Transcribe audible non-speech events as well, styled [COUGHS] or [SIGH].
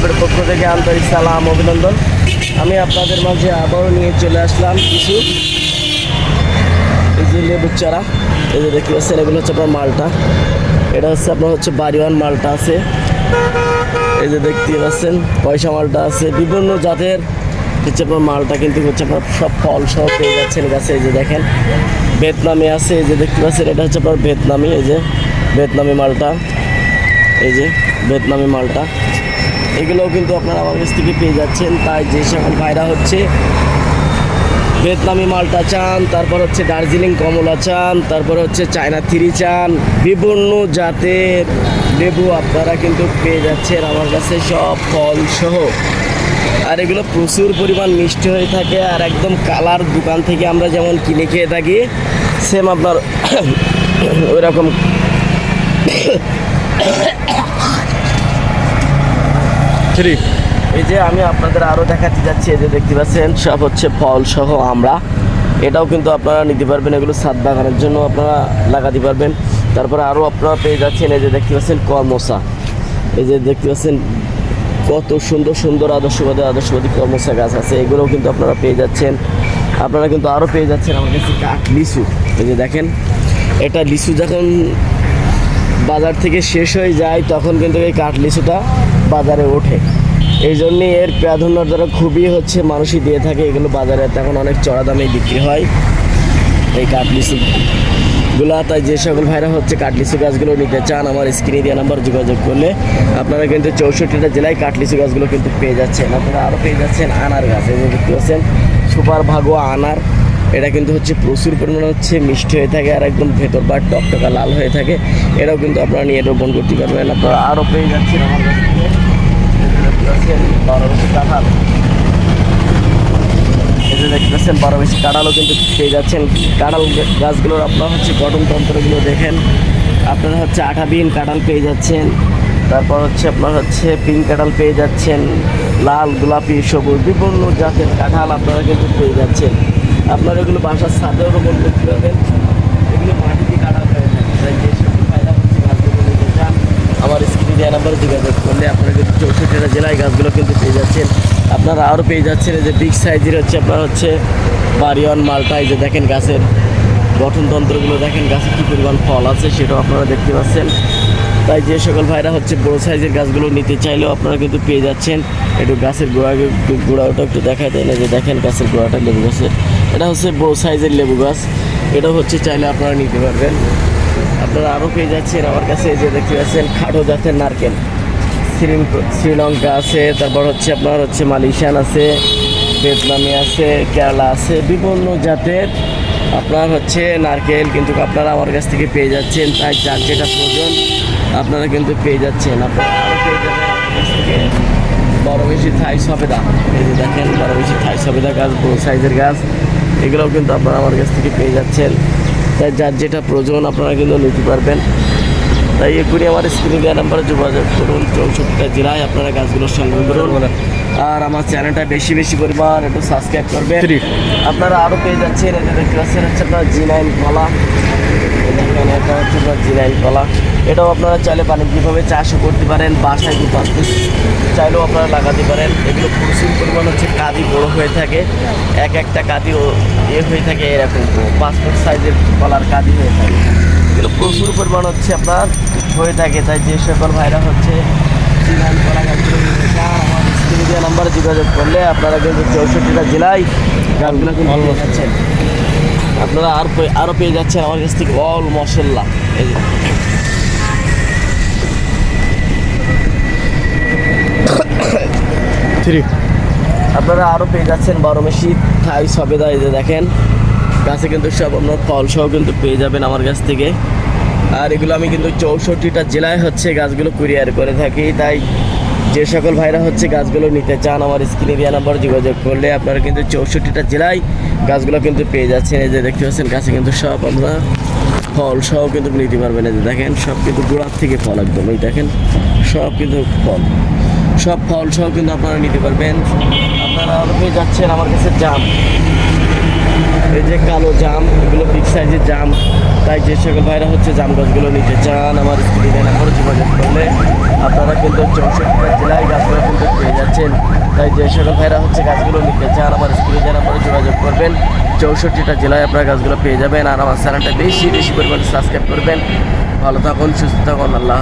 গ্রুপের পক্ষ থেকে আন্তরিক সালাম, অভিনন্দন। আমি আপনাদের মাঝে আবারও নিয়ে চলে আসলাম কিছু। এই যে লেবুর চারা, এই যে দেখতে পাচ্ছেন, এগুলো হচ্ছে আপনার মালটা। এটা হচ্ছে আপনার হচ্ছে বাড়িওয়ান মালটা আছে। এই যে দেখতে পাচ্ছেন, পয়সা মালটা আছে। বিভিন্ন জাতের হচ্ছে আপনার মালটা কিন্তু হচ্ছে আপনার সব ফল সহ পেয়ে যাচ্ছেন গাছে। এই যে দেখেন, ভিয়েতনামি আছে। এই যে দেখতে পাচ্ছেন, এটা হচ্ছে আপনার ভিয়েতনামি। এই যে ভিয়েতনামি মালটা। এই যে ভিয়েতনামি মালটা। এগুলোও কিন্তু আপনারা আমার কাছ থেকে পেয়ে যাচ্ছেন। তাই যে সকল ভাইরা হচ্ছে, ভিয়েতনামি মালটা চান, তারপর হচ্ছে দার্জিলিং কমলা চান, তারপর হচ্ছে চায়না থ্রি চান, বিভিন্ন জাতের লেবু আপনারা কিন্তু পেয়ে যাচ্ছেন আমার কাছে সব ফল সহ আর এগুলো প্রচুর পরিমাণ মিষ্টি হয়ে থাকে আর একদম কালার দোকান থেকে আমরা যেমন কিনে খেয়ে থাকি সেম আপনার [COUGHS] ওই রকম থ্রি এই যে আমি আপনাদের আরও দেখাতে যাচ্ছি, এই যে দেখতে পাচ্ছেন, সব হচ্ছে ফল সহ আমরা। এটাও কিন্তু আপনারা নিতে পারবেন, এগুলো ছাদ বাগানের জন্য আপনারা লাগাতে পারবেন। তারপরে আরও আপনারা পেয়ে যাচ্ছেন, এই যে দেখতে পাচ্ছেন কর্মসা। এই যে দেখতে পাচ্ছেন কত সুন্দর সুন্দর আদর্শবাদী আদর্শবাদী কর্মসা গাছ আছে, এগুলোও কিন্তু আপনারা পেয়ে যাচ্ছেন। আপনারা কিন্তু আরও পেয়ে যাচ্ছেন আমার কাছে কাঠ লিচু। এই যে দেখেন, এটা লিচু যখন বাজার থেকে শেষ হয়ে যায়, তখন কিন্তু এই কাঠ লিচুটা বাজারে ওঠে। এই জন্যে এর প্রাধান্যতা খুবই হচ্ছে মানুষই দিয়ে থাকে, এগুলো বাজারে তখন অনেক চড়া দামে বিক্রি হয় এই কাঠ লিচুগুলা তাই যে সকল ভাইরা হচ্ছে কাঠ লিচু গাছগুলো নিতে চান, আমার স্ক্রিনে দেওয়া নাম্বার যোগাযোগ করলে আপনারা কিন্তু চৌষট্টিটা জেলায় কাঠ লিচু গাছগুলো কিন্তু পেয়ে যাচ্ছেন। আপনারা আরও পেয়ে যাচ্ছেন আনার গাছ, এই যে দেখতে পাচ্ছেন, সুপার ভাগোয়া আনার। এটা কিন্তু হচ্ছে প্রচুর পরিমাণে হচ্ছে মিষ্টি হয়ে থাকে আর একদম ভেতর বা টকটকা লাল হয়ে থাকে। এটাও কিন্তু আপনারা নিয়ে রোপণ করতে পারবেন। আপনারা আরও পেয়ে যাচ্ছেন আমার কাছ থেকে। এই যে দেখতে পাচ্ছেন বারো বেশি কাঁঠাল। এই যে দেখতে পাচ্ছেন, বারো বেশি কাঁঠালও কিন্তু পেয়ে যাচ্ছেন। কাঁঠাল গাছগুলোর আপনার হচ্ছে গঠন তন্ত্রগুলো দেখেন। আপনারা হচ্ছে আঠাবিন কাঁঠাল পেয়ে যাচ্ছেন। তারপর হচ্ছে আপনার হচ্ছে পিঙ্ক কাঁঠাল পেয়ে যাচ্ছেন। লাল, গোলাপি, সবুজ, বিভিন্ন জাতের কাঁঠাল আপনারা কিন্তু পেয়ে যাচ্ছেন। আপনারা এগুলো বাসার ছাদেও রোপণ করতে পারবেন এগুলো মাটিতে কাটা হয়ে চান আমার স্ক্রিনে দেওয়া নাম্বার যোগাযোগ করলে আপনারা কিন্তু চৌষট্টিটা জেলায় গাছগুলো কিন্তু পেয়ে যাচ্ছেন। আপনারা আরও পেয়ে যাচ্ছেন যে বিগ সাইজের হচ্ছে আপনার হচ্ছে বাড়িওয়ান, মালটা যে দেখেন গাছের গঠনতন্ত্রগুলো। দেখেন গাছে কী পরিমাণ ফল আছে সেটাও আপনারা দেখতে পাচ্ছেন। তাই যে সকল ভাইরা হচ্ছে বড় সাইজের গাছগুলো নিতে চাইলেও আপনারা কিন্তু পেয়ে যাচ্ছেন। একটু গাছের গোড়া গোড়াটা একটু দেখায় দেয় না যে দেখেন গাছের গোড়াটা লেবু গাছের। এটা হচ্ছে বড় সাইজের লেবু গাছ। এটাও হচ্ছে চাইলে আপনারা নিতে পারবেন। আপনারা আরও পেয়ে যাচ্ছেন আমার কাছে যে দেখতে পাচ্ছেন, খাটো জাতের নারকেল। শ্রীলঙ্কা আছে, তারপর হচ্ছে আপনার হচ্ছে মালয়েশিয়ান আছে, ভিয়েতনামি আছে, কেরালা আছে, বিভিন্ন জাতের আপনার হচ্ছে নারকেল। কিন্তু আপনারা আমার কাছ থেকে পেয়ে যাচ্ছেন, তাই যার যেটা প্রয়োজন আপনারা কিন্তু পেয়ে যাচ্ছেন। আপনারা বড় বেশি থাই সবেদা এই যে দেখেন বড় বেশি থাই সবেদা গাছ বড় সাইজের গাছ। এগুলোও কিন্তু আপনারা আমার কাছ থেকে পেয়ে যাচ্ছেন। তাই যার যেটা প্রয়োজন আপনারা কিন্তু নিতে পারবেন। তাই এক্ষুনি আমার স্ক্রিনে দেওয়া নাম্বারে যোগাযোগ করুন চৌষট্টিটা জেলায় আপনারা গাছগুলো সংগ্রহ করুন। আর আমার চ্যানেলটা বেশি বেশি পরিমাণ একটু সাবস্ক্রাইব করবেন। আপনারা আরও পেয়ে যাচ্ছেন যে দেখতে পাচ্ছেন হচ্ছে আপনার জি নাইন কলা। এটা হচ্ছে আপনার জি নাইন কলা। এটাও আপনারা চাইলে বাণিজ্যিকভাবে চাষও করতে পারেন বাসায় দু পাঁচ পিস চাইলেও আপনারা লাগাতে পারেন। এগুলো প্রচুর পরিমাণ হচ্ছে কাঁদি বড় হয়ে থাকে। এক একটা কাঁদি এ হয়ে থাকে এরকম পাঁচ ফুট সাইজের কলার কাঁদি হয়ে থাকে। এগুলো প্রচুর পরিমাণ হচ্ছে আপনার হয়ে থাকে। তাই যে সকল ভাইরা হচ্ছে গাছগুলো আমার নাম্বারে যোগাযোগ করলে আপনারা কিন্তু চৌষট্টিটা জেলায় গাছগুলো কিন্তু পেয়ে যাচ্ছেন। আপনারা আর আরও পেয়ে যাচ্ছেন আমার কাছ থেকে। অল মশলা এই থ্রি আপনারা আরও পেয়ে যাচ্ছেন বারো মেশি থাই সবেদা এই যে দেখেন গাছে কিন্তু সব আপনার ফল সহ কিন্তু পেয়ে যাবেন আমার কাছ থেকে। আর এগুলো আমি কিন্তু চৌষট্টিটা জেলায় হচ্ছে গাছগুলো কুরিয়ার করে থাকি। তাই যে সকল ভাইরা হচ্ছে গাছগুলো নিতে চান আমার স্ক্রিনে দেওয়া নাম্বার যোগাযোগ করলে আপনারা কিন্তু চৌষট্টিটা জেলায় গাছগুলো কিন্তু পেয়ে যাচ্ছেন। এই যে দেখতে পাচ্ছেন গাছে কিন্তু সব আমরা ফল সহ কিন্তু নিতে পারবেন। এই যে দেখেন সব কিন্তু গোড়ার থেকে ফল একদম এই দেখেন সব কিন্তু ফল। সব ফল সহ কিন্তু আপনারা নিতে পারবেন। আপনারা পেয়ে যাচ্ছেন আমার কাছে জাম। এই যে কালো জাম, এগুলো বিগ সাইজের জাম। তাই যে সকল ভাইরা হচ্ছে জাম গাছগুলো নিতে চান, আমার স্ক্রিনে নাম্বার যোগাযোগ করলে আপনারা কিন্তু চৌষট্টিটা জেলায় গাছগুলো কিন্তু পেয়ে যাচ্ছেন। তাই যে সকল ভাইরা হচ্ছে গাছগুলো নিতে চান, আমার স্কুলে যে নাম্বারে যোগাযোগ করবেন। চৌষট্টিটা জেলায় আপনারা গাছগুলো পেয়ে যাবেন। আর আমার চ্যানেলটা বেশি বেশি পরিমাণে সাবস্ক্রাইব করবেন। ভালো থাকুন, সুস্থ থাকুন, আল্লাহ